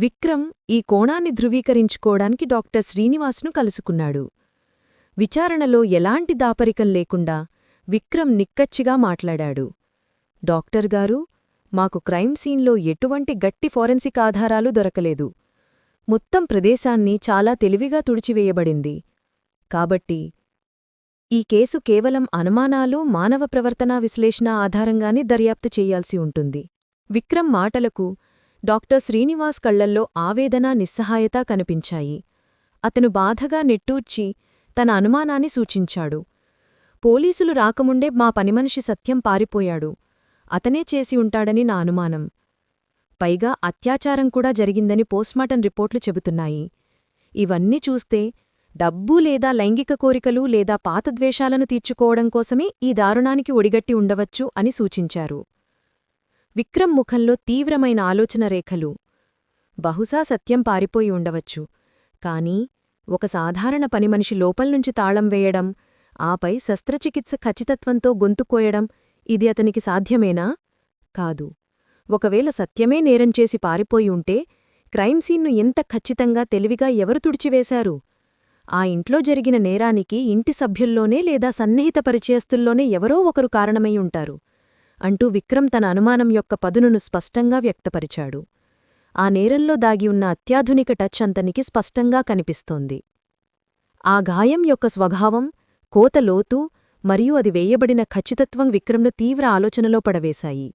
విక్రమ్ ఈ కోణాన్ని ధృవీకరించుకోవడానికి డాక్టర్ శ్రీనివాస్ను కలుసుకున్నాడు. విచారణలో ఎలాంటి దాపరికం లేకుండా విక్రమ్ నిక్కచ్చిగా మాట్లాడాడు. డాక్టర్ గారు మాకు క్రైమ్ సీన్లో ఎటువంటి గట్టి ఫోరెన్సిక్ ఆధారాలు దొరకలేదు. మొత్తం ప్రదేశాన్ని చాలా తెలివిగా తుడిచివేయబడింది. కాబట్టి ఈ కేసు కేవలం అనుమానాలు మానవ ప్రవర్తనా విశ్లేషణ ఆధారంగానే దర్యాప్తు చేయాల్సి ఉంటుంది. విక్రమ్ మాటలకు డాక్టర్ శ్రీనివాస్ కళ్ళల్లో ఆవేదన నిస్సహాయత కనిపించాయి. అతను బాధగా నెట్టూర్చి తన అనుమానాన్ని సూచించాడు. పోలీసులు రాకముండే మా పనిమనిషి సత్యం పారిపోయాడు. అతనే చేసి ఉంటాడని నా అనుమానం. పైగా అత్యాచారం కూడా జరిగిందని పోస్ట్మార్టం రిపోర్ట్లు చెబుతున్నాయి. ఇవన్నీ చూస్తే డబ్బు లేదా లైంగిక కోరికలు లేదా పాతద్వేషాలను తీర్చుకోవడం కోసమే ఈ దారుణానికి ఒడిగట్టి ఉండవచ్చు అని సూచించారు. విక్రమ్ ముఖంలో తీవ్రమైన ఆలోచన రేఖలు. బహుశా సత్యం పారిపోయి ఉండవచ్చు. కాని ఒక సాధారణ పనిమనిషి లోపల్నుంచి తాళం వేయడం ఆపై శస్త్రచికిత్స ఖచ్చితత్వంతో గొంతుకోయడం ఇది అతనికి సాధ్యమేనా? కాదు. ఒకవేళ సత్యమే నేరం చేసి పారిపోయి ఉంటే క్రైమ్ సీన్ను ఎంత ఖచ్చితంగా తెలివిగా ఎవరు తుడిచివేశారు? ఆ ఇంట్లో జరిగిన నేరానికి ఇంటి సభ్యుల్లోనే లేదా సన్నిహిత పరిచయస్తుల్లోనే ఎవరో ఒకరు కారణమై ఉంటారు. అంటూ విక్రమ్ తన అనుమానం యొక్క పదునును స్పష్టంగా వ్యక్తపరిచాడు. ఆ నేరంలో దాగి ఉన్న అత్యాధునిక టచ్ అంతనికి స్పష్టంగా కనిపిస్తోంది. ఆ గాయం యొక్క స్వభావం కోత లోతు మరియు అది వేయబడిన ఖచ్చితత్వం విక్రమ్ను తీవ్ర ఆలోచనలో పడవేశాయి.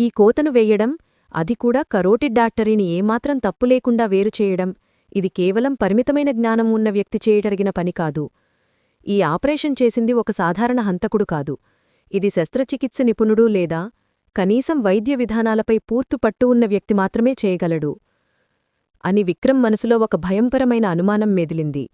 ఈ కోతను వేయడం అది కూడా కరోటిడ్ డాక్టరీని ఏమాత్రం తప్పులేకుండా వేరుచేయడం ఇది కేవలం పరిమితమైన జ్ఞానం ఉన్న వ్యక్తి చేయటరిగిన పని కాదు. ఈ ఆపరేషన్ చేసింది ఒక సాధారణ హంతకుడు కాదు. ఇది శస్త్రచికిత్స నిపుణుడు లేదా కనీసం వైద్య విధానాలపై పూర్తు పట్టు ఉన్న వ్యక్తి మాత్రమే చేయగలడు. అని విక్రమ్ మనసులో ఒక భయంకరమైన అనుమానం మెదిలింది.